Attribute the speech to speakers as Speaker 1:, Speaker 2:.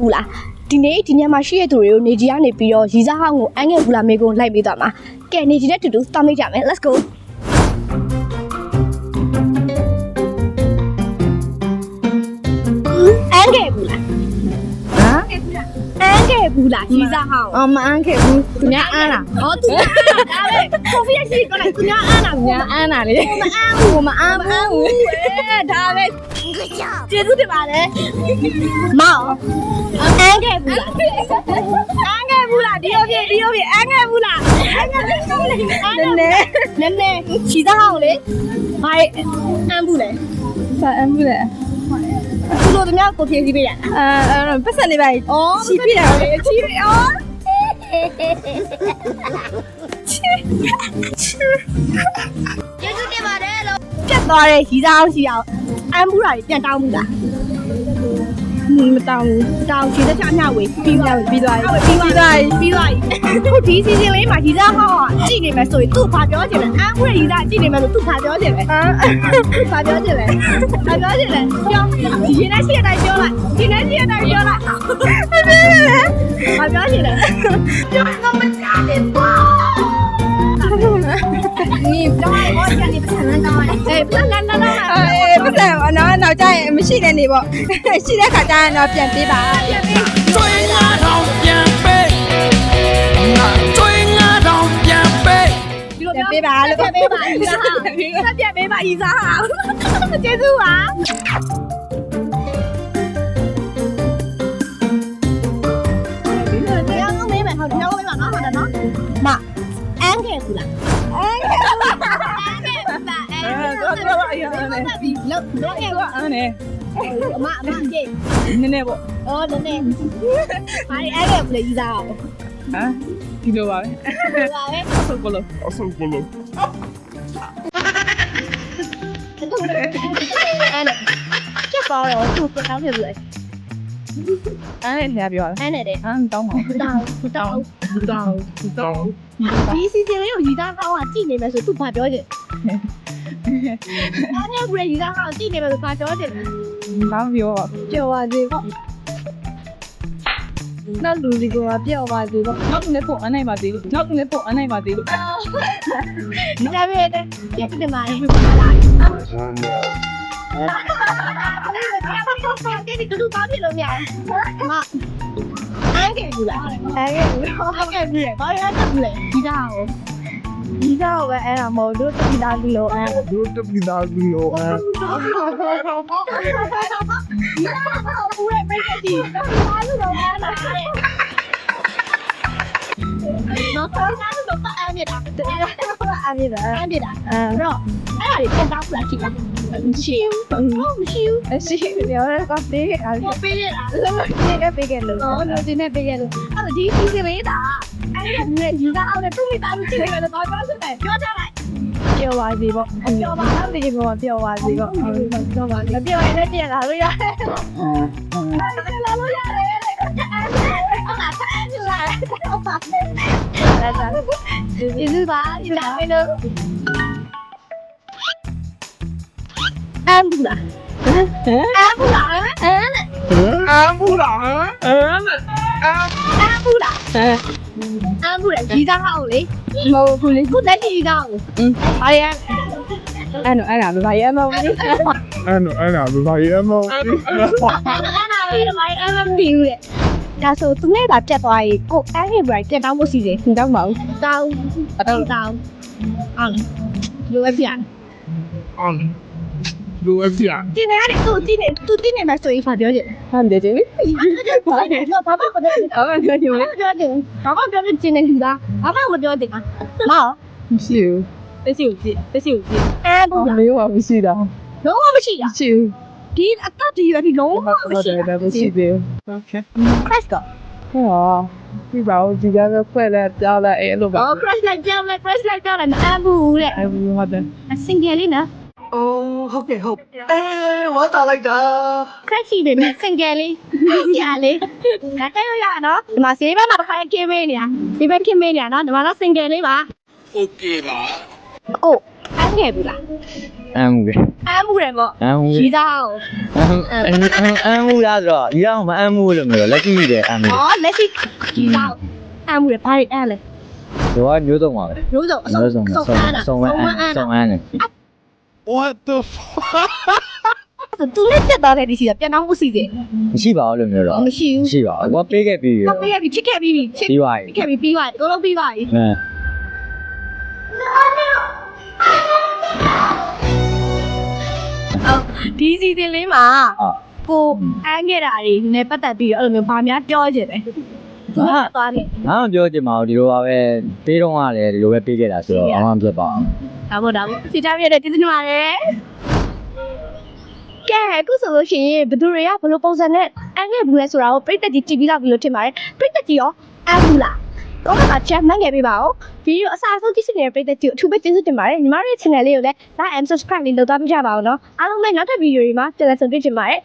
Speaker 1: ဘူးလားဒီနေ့ဒီညမှာရှိရတဲ့သူတွေကိုနေကြီးကနေပြီးတော့ရီစားဟောင်းကိုအန်းခဲ့ဘူးလားမေကုန်းလိုက်ပေးသွားမှာကဲနေကြီးနဲ့တူတူတောင်းမိကြမယ် let's go အန်းခဲ့ဘူးလား
Speaker 2: ဟမ်
Speaker 1: အန်းခဲ့ဘူးလားရီစားဟောင်း
Speaker 2: အမအန်းခဲ့ဘူးသူများအန်းလား
Speaker 1: ဟောသူကဒါပဲကိုဖီးရှိကောလိုက်သူများအန်းလား
Speaker 2: သူများအန်းလားလေမအန်းဘူးမအန်းဘူး
Speaker 1: အဲဒါပဲ ကျေးဇူးတင်ပါတယ်မောင်အန်းခဲ့ဘူးလားအန်းခဲ့ဘူးလားဒီလိုဖြစ်ဒီလိုဖြစ်အန်းခဲ့ဘူးလားအန်းခဲ့ဘူးလား
Speaker 2: နည်းနည်း
Speaker 1: နည်းနည်းခြိသားအောင်လေဘာအန်းဘူးလဲ
Speaker 2: ဘာအန်းဘူးလဲ
Speaker 1: သူတို့တများကိုဖြည့်စီးပေးရ
Speaker 2: အဲအဲပတ်စံနေပါ
Speaker 1: ဩ
Speaker 2: ချီပြတာလေ
Speaker 1: ချီပြီဩကျေးဇူးတင်ပါတယ်လို့ပြတ်သွားတဲ့ရီစားအောင်ရှိအောင် အန်းဘူးတာတွေပြန်တောင်းဘူးလား
Speaker 2: မတောင်းဘူး
Speaker 1: တောင်းခြေသက်ချမျှဝေပြီးသွားပြီ
Speaker 2: ပြီးသွားပြီ
Speaker 1: ပြီးသွားပြီပြီးသွားပြီခုဒီစီစဉ်လေးမှာရီစားဟောင်းကကြည့်နေမယ်ဆိုရင်သူ့ဘာပြောချင်လဲအန်းဘူးရဲ့ရီစားကြည့်နေမယ်ဆိုသူ့ဘာပြောချင်လဲဘာပြောချင်လဲဘာပြောချင်လဲပြောဒီရင်နဲ့ရှိတဲ့အတိုင်းပြောလိုက်ဒီနဲ့ရှိတဲ့အတိုင်းပြောလိုက်ဘာပြောချင်လဲပြောတော့မချတယ်ပေါ့
Speaker 2: นี่တော့ဘောရနေပတ်စံလမ်းတော့
Speaker 1: အေးပြန်လာလာလာ
Speaker 2: အေးပတ်စံအနော က်ကြရင်မရှိတဲ့နေပေါ့ရှိတဲ့ခါကျရင်တော့ပြန်ပေးပါ
Speaker 1: ပြန်ပေး
Speaker 3: ကျွေးငါထောင်ပြန်ပေးငါကျွေးငါ
Speaker 1: ထောင်ပြန်ပေးဒီလိုပြန်ပေးပါလို့ပြန်ပေးပါအီစာဟာပြန်ပေးပါအီစာဟာကျေးဇူးပါမအန်ခင်ကူလား ဘူးလားပြီလောက်တော့ခဲ့ဘူး
Speaker 2: အန်းနေ
Speaker 1: အမအမကြည့်
Speaker 2: နည်းနည်းပေါ့
Speaker 1: အော်နည်းနည်းဘာလဲအန်းခဲ့ဘူးလေကြီးစားအောင်
Speaker 2: ဟမ်ဒီလိုပါပဲ
Speaker 1: ဘာလဲ
Speaker 2: ဆုပ်ကလို့
Speaker 3: အဆုပ်ကလို့
Speaker 1: အန်းနဲ့ချက်ပါတော့သူ့ပကောင်းဖြစ်ဘူးလေ
Speaker 2: အန်းနဲ့ပြောတာ
Speaker 1: အန်းနဲ့တဲ့အ
Speaker 2: န်းတောင်းပါ
Speaker 1: တောင်းတောင်းတောင်းတောင်းဒီစီစဉ်လေးကိုရီသားကောင်းကကြည့်နေမယ်ဆိုသူဘာပြောချင်အန်းနဲ့ဘူးလေရီသားကောင်းကြည့်နေမယ်ဆိုဘာပြောချင်
Speaker 2: ဘာမပြောပါပြောပါသေးပေါ့နောက်လူဒီကပြောပါသေးပေါ့နောက်တစ်နေ့ပို့အနိုင်ပါသေးလို့နောက်တစ်နေ့ပို့အနိုင်ပါသေးလို့
Speaker 1: ဒီကြပဲတဲ့ပြတ်တယ်မှာလေဒီကလူသားပြလို့များမအားခဲ့ဘူးလားအားခဲ့ဘူးအားခဲ့ပြီဘာရမ်းတယ်လဲဒီသားကို
Speaker 2: ဒီတော့ပဲအဲ့ဒါမဟုတ်တို့တိတာလူလို့အဲ
Speaker 3: တို့တပိသားလူရောအဲ
Speaker 1: ဘူးရဲ့မိတ်ကတိသားလူတော့အားလာတယ်နော်သားလူတော့အားမြတာ
Speaker 2: အားပြတာ
Speaker 1: အားမြတာ
Speaker 2: အဲ
Speaker 1: အဲ့တော့ အဲ့ဒါတွေပုံကောက်လာရှိတာမရှိဘူးမရှိဘူး
Speaker 2: အရှိရောကပေးခဲ့တာလေ
Speaker 1: ကိုပေးခဲ့တာလုံးဝတင်
Speaker 4: ခဲ့
Speaker 2: ပေးခဲ့
Speaker 1: လို့ဟုတ်လို့တင်ခဲ့
Speaker 2: ပေးခဲ့လို့
Speaker 1: အဲ့တော့ဒီစီစဉ်လေးတာအဲ့ဒါနဲ့ယူတာအောင်နဲ့သူ့မိသားစုကြည့်လိုက်တော့တော့ပြောစမ်းတယ်ပြောချလိုက်
Speaker 2: ပြောပါစီပေါ့ပြောပါလားဒီကောင်ပြောပါစီပေါ့ပြောပါမပြောရင်လည်းပြန်လာလို့ရ
Speaker 1: တယ်ပြန်လာလို့ရတယ်အဲ့ဒါအဲ့ဒါ
Speaker 2: လာတယ်ဟုတ်ပါလား
Speaker 1: ဒီဒီပါဒီလာမင်းတို့ အမ်ဘူးလားအမ်ဘူးလား
Speaker 3: အမ်အမ်ဘူးလားအ
Speaker 1: မ်အမ်
Speaker 2: အ
Speaker 1: မ်ဘူးလားအမ်ဘူးလားဒီသားအောင်လေ
Speaker 2: မဟုတ်ဘူးလေ
Speaker 1: ခုလက်ရှိ
Speaker 2: ဒီသားအောင်ဘာရအဲ့နော်အဲ့ဒါဘာရမမလို့
Speaker 3: အဲ့နော်အဲ့ဒါဘာရမမ
Speaker 1: လို့အဲ့ဒါဘာရမမလို့လေဒါဆိုသူနဲ့ဒါပြတ်သွားရင်ကိုအဲ့ဟေဘရိုက်ပြန်တောင်းဖို့စီစဉ်
Speaker 2: တောင်းပါဦး
Speaker 1: တောင်းတောင်းတောင်းအောင်လို
Speaker 3: အပ်
Speaker 1: ပြန်
Speaker 2: အောင် လေ
Speaker 1: ပြောတယ်ဘာဘာပြောတယ်ကျင်းနေလားဘာဘာမပြောတယ်မော
Speaker 2: မရှိဘူးတက်ရှိဦးကြည့်တက်ရှိဦးကြည့်
Speaker 1: အဲဘူး
Speaker 2: မင်းကမရှိတာ
Speaker 1: လုံးဝမရှိတာ
Speaker 2: ရှိဘူး
Speaker 1: ဒီအတတ်ဒီရဒီလုံးဝမရှိတာ
Speaker 2: မရှိသေးဘူး
Speaker 3: Okay
Speaker 1: crash က
Speaker 2: ဟောဒီပါဦးဒီကလည်းဖွဲ့လဲကြောက်လဲအဲ့လိုပါ
Speaker 1: အော် crash လိုက်ကြောက် 哦，好嘅好。诶，我打လိုက်တာ
Speaker 2: ခ
Speaker 1: က်ချီနေ
Speaker 3: နဲ့စင်က
Speaker 1: ယ်လေးညာလေးငါတက်ရရနော်ဒီမှာဆေးဘက်မှာတစ်ခါခင်းမေးနေတာဒီဘက်ခင်းမေးနေတာနော်ဒီမှာတော့စင်ကယ်လေးပါ
Speaker 3: ဟုတ်ကဲ့ပါ
Speaker 1: အိုးအမ်းခဲ့ဘူးလား
Speaker 5: အမ်းဘူးလေ
Speaker 1: အမ်းမှုတယ်ပေါ့
Speaker 5: အမ်းဘူး
Speaker 1: ရေးသားအောင်
Speaker 5: အမ်းအမ်းအမ်းဘူးလားဆိုတော့ဒီတော့မအမ်းဘူးလို့မျိုးလက်ရှိတယ်အမ်းဘူး
Speaker 1: ဩလက်ရှိရေးသားအောင်အမ်းမှုတယ်ဘာတွေအမ်းလဲ
Speaker 5: ဒီကမျိုးစုံပါပဲ
Speaker 1: မျိုးစုံအစုံ
Speaker 5: စုံ
Speaker 1: အမ်းတာ
Speaker 5: စုံအမ်းစုံအမ်းတယ်
Speaker 3: What the fuck?
Speaker 1: ဆိုသူလည်းတက်သွားတဲ့ဒီစီကပြန်တော့မှုစီစဉ်
Speaker 5: မရှိပါဘူးလို့မျိုးတော့
Speaker 1: မရှိဘူး
Speaker 5: မရှိပါဘူးကိုပေးခဲ့ပြီး
Speaker 1: တော့ပေးရပြီချစ်ခဲ့ပြီးပြီချစ်
Speaker 5: ပြီးသွားပြီ
Speaker 1: ခဲ့ပြီးပြီးသွားပြီတော့လုံးပြီးသွားပြီ
Speaker 5: အဲ
Speaker 1: ဟုတ်ဒီစီစဉ်လေးမှာ
Speaker 5: အာ
Speaker 1: ကိုအမ်းခဲ့တာတွေနဲ့ပတ်သက်ပြီးတော့အဲ့လိုမျိုးဗာများပြောချင်တယ်ဟာသွားနေ
Speaker 5: ငါမပြောချင်ပါဘူးဒီလိုပါပဲပေးတော့ကလည်းဒီလိုပဲပေးခဲ့တာဆိုတော့အမှန်ပြတ်ပါအောင်
Speaker 1: ဒါမို့ဒါမို့စီတာပြည့်တဲ့ကျေးဇူးတင်ပါတယ်ကဲအခုဆိုလို့ရှိရင်ဘယ်သူတွေကဘယ်လိုပုံစံနဲ့အမ်းခဲ့ဘူးလဲဆိုတာကိုပြိတ္တကြီးကြည့်ပြီးတော့ပြီလို့ထင်ပါတယ်ပြိတ္တကြီးရောအမ်းဘူးလားတော့ကချက်မှတ်ခဲ့ပေးပါဦးဗီဒီယိုအစားဆုံးကြည့်နေတဲ့ပြိတ္တကြီးကိုအထူးပဲကျေးဇူးတင်ပါတယ်ညီမတို့ရဲ့ channel လေးကိုလည်း like and subscribe လေးလုပ်သွားပြကြပါဦးနော်အားလုံးလည်းနောက်ထပ်ဗီဒီယိုတွေမှာပြန်လည်ဆုံတွေ့ကြပါမယ်